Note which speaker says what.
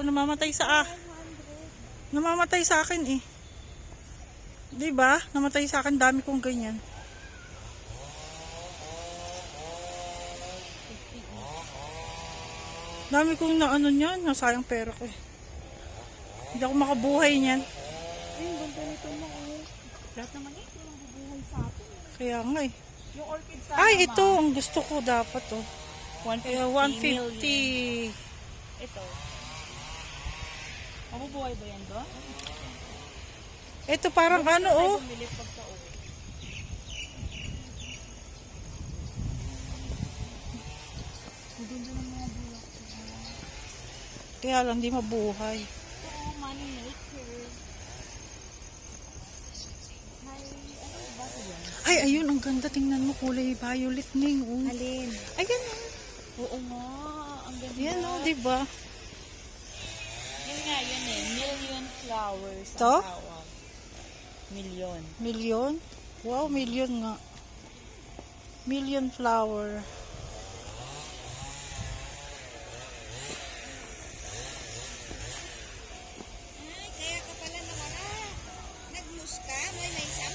Speaker 1: ko namamatay sa ah. Namamatay sa akin eh. 'Di ba? Namatay sa akin dami kong ganyan. Dami kong na ano niyan, nasayang pera ko eh. Hindi ako makabuhay niyan.
Speaker 2: Ay, ganda nito mo. Oh. Lahat naman eh, sa atin.
Speaker 1: Kaya nga eh.
Speaker 2: Yung orchid sa
Speaker 1: Ay, ito ang gusto ko dapat oh.
Speaker 2: 150
Speaker 1: Kaya
Speaker 2: million.
Speaker 1: 150.
Speaker 2: Ito. Mabubuhay ba yan doon?
Speaker 1: Ito parang ano oh.
Speaker 2: Bumili pagka uwi. Ng mga bulak.
Speaker 1: Kaya lang di mabuhay.
Speaker 2: Oo, money maker. May, ano ba yan?
Speaker 1: Ay, ayun, ang ganda. Tingnan mo, kulay violet na yun. Oh.
Speaker 2: Alin?
Speaker 1: Ayan.
Speaker 2: Oo nga, ang ganda.
Speaker 1: Yan, oh, di
Speaker 2: flowers
Speaker 1: to?
Speaker 2: ang tawag. Million.
Speaker 1: Million? Wow, million nga. Million flower. Ay, kaya ka pala nawala. Nag-lose ka? May may sa